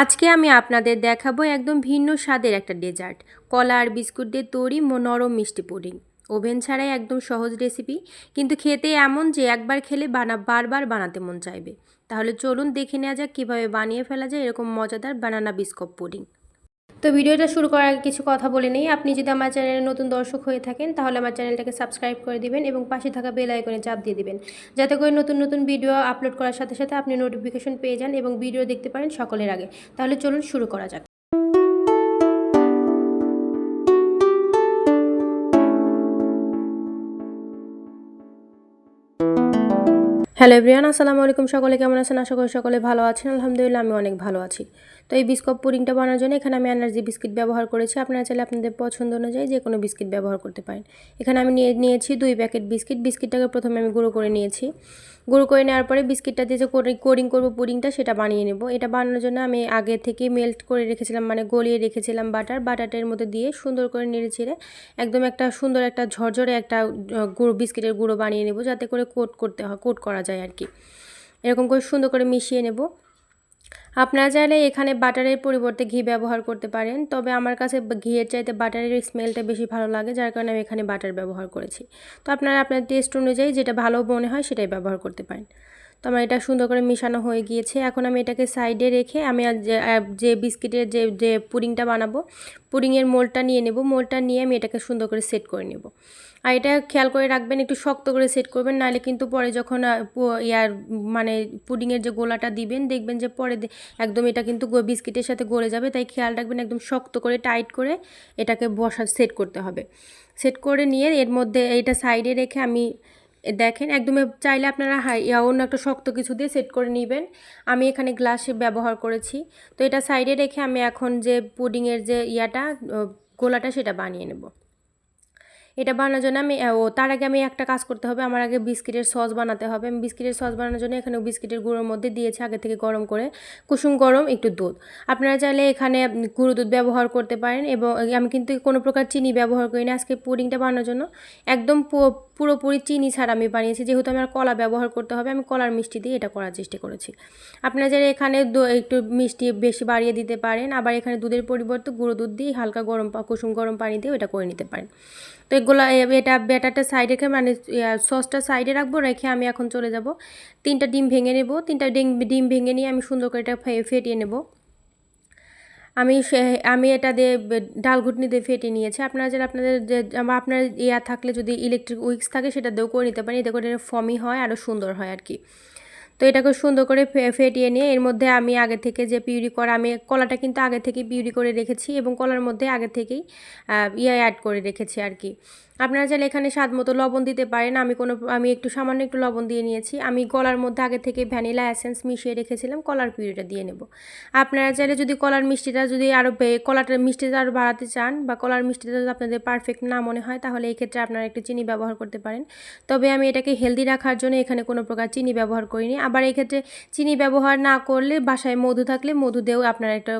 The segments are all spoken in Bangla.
আজকে আমি আপনাদের দেখাবো একদম ভিন্ন স্বাদের একটা ডেজার্ট। কলা আর বিস্কুট দিয়ে তৈরি নরম মিষ্টি পুডিং। ওভেন ছাড়াই একদম সহজ রেসিপি, কিন্তু খেতে এমন যে একবার খেলে বানা, বারবার বানাতে মন চাইবে। তাহলে চলুন দেখে নেওয়া যাক কীভাবে বানিয়ে ফেলা যায় এরকম মজাদার বানানা বিস্কুট পুডিং। তো ভিডিওটা শুরু করার আগে কিছু কথা বলে নেই। আপনি যদি আমার চ্যানেলে নতুন দর্শক হয়ে থাকেন, তাহলে আমার চ্যানেলটাকে সাবস্ক্রাইব করে দিবেন এবং পাশে থাকা বেল আইকনে চাপ দিয়ে দিবেন। যাতে করে নতুন নতুন ভিডিও আপলোড করার সাথে সাথে আপনি নোটিফিকেশন পেয়ে যান এবং ভিডিও দেখতে পারেন সকলের আগে। তাহলে চলুন শুরু করা যাক। হ্যালো এভরিয়ান আসসালামু আলাইকুম সকলে, কেমন আছেন? আশা করি সকলে ভালো আছেন। আলহামদুলিল্লাহ আমি অনেক ভালো আছি। তো এই বিস্কপ পুডিংটা বানানোর জন্য এখানে আমি এনার্জি বিস্কিট ব্যবহার করেছি। আপনারা চাইলে আপনাদের পছন্দ অনুযায়ী যে কোনো বিস্কিট ব্যবহার করতে পারেন। এখানে আমি নিয়ে নিয়েছি দুই প্যাকেট বিস্কিট। বিস্কিটটাকে প্রথমে আমি গুঁড়ো করে নিয়েছি। গুঁড়ো করে নেওয়ার পরে বিস্কিটটা দিয়ে যে কোডিং করব পুডিংটা সেটা বানিয়ে নেব। এটা বানানোর জন্য আমি আগে থেকে মেল্ট করে রেখেছিলাম মানে গলিয়ে রেখেছিলাম বাটার। বাটারটার মধ্যে দিয়ে সুন্দর করে নেড়ে ছেড়ে একদম একটা সুন্দর একটা ঝরঝরে একটা গুঁড়ো, বিস্কিটের গুঁড়ো বানিয়ে নেব। যাতে করে কোট করতে হয়, কোট করা যায়। আর কি। এরকম করে সুন্দর করে মিশিয়ে নেব। আপনারা চাইলে এখানে বাটারের পরিবর্তে ঘি ব্যবহার করতে পারেন, তবে আমার কাছে ঘিয়ের চাইতে বাটারের স্মেলটা বেশি ভালো লাগে, যার কারণে আমি এখানে বাটার ব্যবহার করেছি। তো আপনারা আপনার টেস্ট অনুযায়ী যেটা ভালো মনে হয় সেটাই ব্যবহার করতে পারেন। তো আমার এটা সুন্দর করে মিশানো হয়ে গিয়েছে। এখন আমি এটাকে সাইডে রেখে আমি যে বিস্কিটের যে যে পুডিংটা বানাবো পুডিংয়ের মোলটা নিয়ে নেব। মোলটা নিয়ে আমি এটাকে সুন্দর করে সেট করে নেব। আর এটা খেয়াল করে রাখবেন, একটু শক্ত করে সেট করবেন, নাহলে কিন্তু পরে যখন ইয়ার মানে পুডিংয়ের যে গোলাটা দিবেন, দেখবেন যে পরে একদম এটা কিন্তু বিস্কিটের সাথে গলে যাবে। তাই খেয়াল রাখবেন, একদম শক্ত করে টাইট করে এটাকে বসা সেট করতে হবে। সেট করে নিয়ে এর মধ্যে এটা সাইডে রেখে আমি দেখেন একদম চাইলে আপনারা হাই অন্য একটা শক্ত কিছু দিয়ে সেট করে নেবেন। আমি এখানে গ্লাসে ব্যবহার করেছি। তো এটা সাইডে রেখে আমি এখন যে পুডিংয়ের যে ইয়াটা গোলাটা সেটা বানিয়ে নেব। এটা বানানোর জন্য আমি, ও, তার আগে আমি একটা কাজ করতে হবে। আমার আগে বিস্কিটের সস বানাতে হবে। আমি বিস্কিটের সস বানানোর জন্য এখানে বিস্কিটের গুঁড়োর মধ্যে দিয়েছি, আগে থেকে গরম করে। কুসুম, গরম, একটু দুধ। আপনারা চাইলে এখানে গুঁড়ো দুধ ব্যবহার করতে পারেন এবং আমি কিন্তু কোনো প্রকার চিনি ব্যবহার করি না। আজকে পুডিংটা বানানোর জন্য একদম পুরোপুরি চিনি ছাড়া আমি বানিয়েছি। যেহেতু আমার কলা ব্যবহার করতে হবে, আমি কলার মিষ্টি দিয়ে এটা করার চেষ্টা করেছি। আপনারা চাইলে এখানে একটু মিষ্টি বেশি বাড়িয়ে দিতে পারেন। আবার এখানে দুধের পরিবর্তে গুঁড়ো দুধ দিয়ে হালকা গরম কুসুম গরম পানি দিয়ে এটা করে নিতে পারেন। তো এগুলো এটা ব্যাটারটা সাইডে রেখে মানে সসটা সাইডে রাখব, রেখে আমি এখন চলে যাব। তিনটা ডিম ভেঙে নেব। তিনটা ডিম ডিম ভেঙে নিয়ে আমি সুন্দর করে এটা ফেটিয়ে নেব। আমি সে- আমি এটা দিয়ে ডাল ঘুটনি দিয়ে ফেটিয়ে নিয়েছি। আপনারা যারা আপনাদের যে আপনার ইয়া থাকলে যদি ইলেকট্রিক উইক্স থাকে, সেটা দিয়েও করে নিতে পারেন। এতে করে ফমি হয়, আরও সুন্দর হয় আর কি। তো এটাকে সুন্দর করে ফেটিয়ে নিয়ে এর মধ্যে আমি আগে থেকে যে পিউরি করা, আমি কলাটা কিন্তু আগে থেকে পিউরি করে রেখেছি এবং কলার মধ্যে আগে থেকেই ইয়ে অ্যাড করে রেখেছি আর কি। আপনারা চাইলে এখানে স্বাদ মতো লবণ দিতে পারেন। আমি কোনো, আমি একটু সামান্য একটু লবণ দিয়ে নিয়েছি। আমি কলার মধ্যে আগে থেকে ভ্যানিলা এসেন্স মিশিয়ে রেখেছিলাম, কলার পিউরিটা দিয়ে নেব। আপনারা চাইলে যদি কলার মিষ্টিটা যদি আরও কলাটার মিষ্টিটা আরও বাড়াতে চান বা কলার মিষ্টিটা যদি আপনাদের পারফেক্ট না মনে হয়, তাহলে এই ক্ষেত্রে আপনারা একটু চিনি ব্যবহার করতে পারেন। তবে আমি এটাকে হেলদি রাখার জন্য এখানে কোনো প্রকার চিনি ব্যবহার করিনি। আবার এক্ষেত্রে ক্ষেত্রে চিনি ব্যবহার না করলে বাসায় মধু থাকলে মধু দিয়েও আপনারা একটা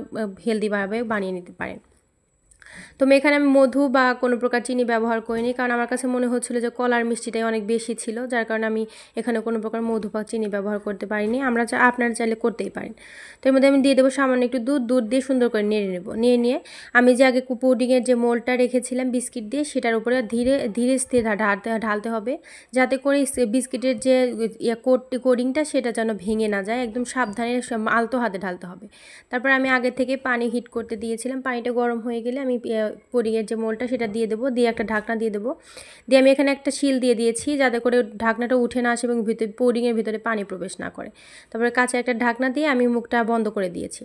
হেলদিভাবে বানিয়ে নিতে পারেন। তো এখানে আমি মধু বা কোনো প্রকার চিনি ব্যবহার করিনি, কারণ আমার কাছে মনে হচ্ছিল যে কলার মিষ্টিটাই অনেক বেশি ছিল, যার কারণে আমি এখানে কোনো প্রকার মধু বা চিনি ব্যবহার করতে পারিনি। আমরা চা- আপনারা চাইলে করতেই পারেন। তো এর মধ্যে আমি দিয়ে দেবো সামান্য একটু দুধ দুধ দিয়ে সুন্দর করে নেড়ে নেব। নিয়ে নিয়ে আমি যে আগে পুডিংয়ের যে মোলটা রেখেছিলাম বিস্কিট দিয়ে, সেটার উপরে ধীরে ধীরে স্থির ঢালতে ঢালতে হবে, যাতে করে বিস্কিটের যে ইয়ে কোডিংটা সেটা যেন ভেঙে না যায়, একদম সাবধানে সব- আলতো হাতে ঢালতে হবে। তারপর আমি আগে থেকে পানি হিট করতে দিয়েছিলাম। পানিটা গরম হয়ে গেলে আমি পুডিংয়ের যে মোলটা সেটা দিয়ে দেবো, দিয়ে একটা ঢাকনা দিয়ে দেবো। দিয়ে আমি এখানে একটা শিল দিয়ে দিয়েছি যাতে করে ঢাকনাটা উঠে না আসে এবং ভিতরে পুডিংয়ের ভিতরে পানি প্রবেশ না করে। তারপরে কাছে একটা ঢাকনা দিয়ে আমি মুখটা বন্ধ করে দিয়েছি।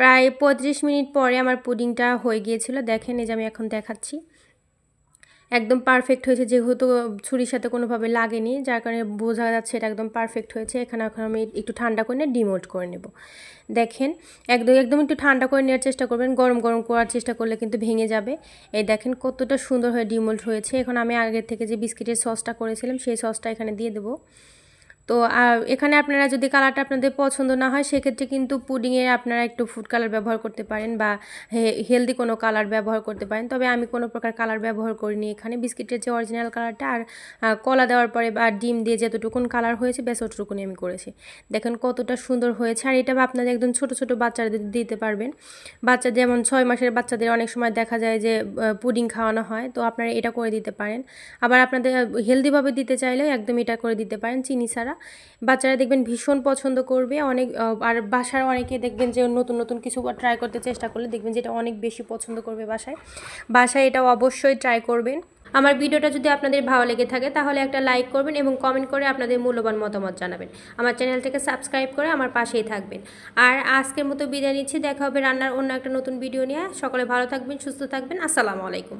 প্রায় পঁয়ত্রিশ মিনিট পরে আমার পুডিংটা হয়ে গিয়েছিল। দেখেন এই যে আমি এখন দেখাচ্ছি। একদম পারফেক্ট হয়েছে, যেহেতু ছুরির সাথে কোনোভাবে লাগেনি, যার কারণে বোঝা যাচ্ছে এটা একদম পারফেক্ট হয়েছে। এখানে এখন আমি একটু ঠান্ডা করে নিয়ে ডিমোল্ড করে নেব। দেখেন, একদম একদম একটু ঠান্ডা করে নেওয়ার চেষ্টা করবেন, গরম গরম করার চেষ্টা করলে কিন্তু ভেঙে যাবে। এই দেখেন কতটা সুন্দর হয়ে ডিমোল্ট হয়েছে। এখন আমি আগের থেকে যে বিস্কিটের সসটা করেছিলাম, সেই সসটা এখানে দিয়ে দেবো। তো এখানে আপনারা যদি কালারটা আপনাদের পছন্দ না হয়, সেক্ষেত্রে কিন্তু পুডিংয়ে আপনারা একটু ফুড কালার ব্যবহার করতে পারেন বা হেলদি কোনো কালার ব্যবহার করতে পারেন। তবে আমি কোনো প্রকার কালার ব্যবহার করিনি এখানে। বিস্কিটের যে অরিজিনাল কালারটা আর কলা দেওয়ার পরে বা ডিম দিয়ে যতটুকুন কালার হয়েছে, ব্যাস অতটুকুনি আমি করেছি। দেখেন কতটা সুন্দর হয়েছে। আর এটা আপনাদের একদম ছোট ছোট বাচ্চাদের দিতে পারবেন। বাচ্চা যেমন ছয় মাসের বাচ্চাদের অনেক সময় দেখা যায় যে পুডিং খাওয়ানো হয়, তো আপনারা এটা করে দিতে পারেন। আবার আপনাদের হেলদিভাবে দিতে চাইলে একদম এটা করে দিতে পারেন, চিনি ছাড়া। বাচ্চারা দেখবেন ভীষণ পছন্দ করবে, অনেক আর বাসার অনেকে দেখবেন যে নতুন নতুন কিছু ট্রাই করতে চেষ্টা করলে দেখবেন যে এটা অনেক বেশি পছন্দ করবে বাসায়। বাসায় এটা অবশ্যই ট্রাই করবেন। আমার ভিডিওটা যদি আপনাদের ভালো লেগে থাকে তাহলে একটা লাইক করবেন এবং কমেন্ট করে আপনাদের মূল্যবান মতামত জানাবেন। আমার চ্যানেলটাকে সাবস্ক্রাইব করে আমার পাশেই থাকবেন। আর আজকের মতো বিদায় নিচ্ছি, দেখা হবে রান্নার অন্য একটা নতুন ভিডিও নিয়ে। সকলে ভালো থাকবেন, সুস্থ থাকবেন। আসসালামু আলাইকুম।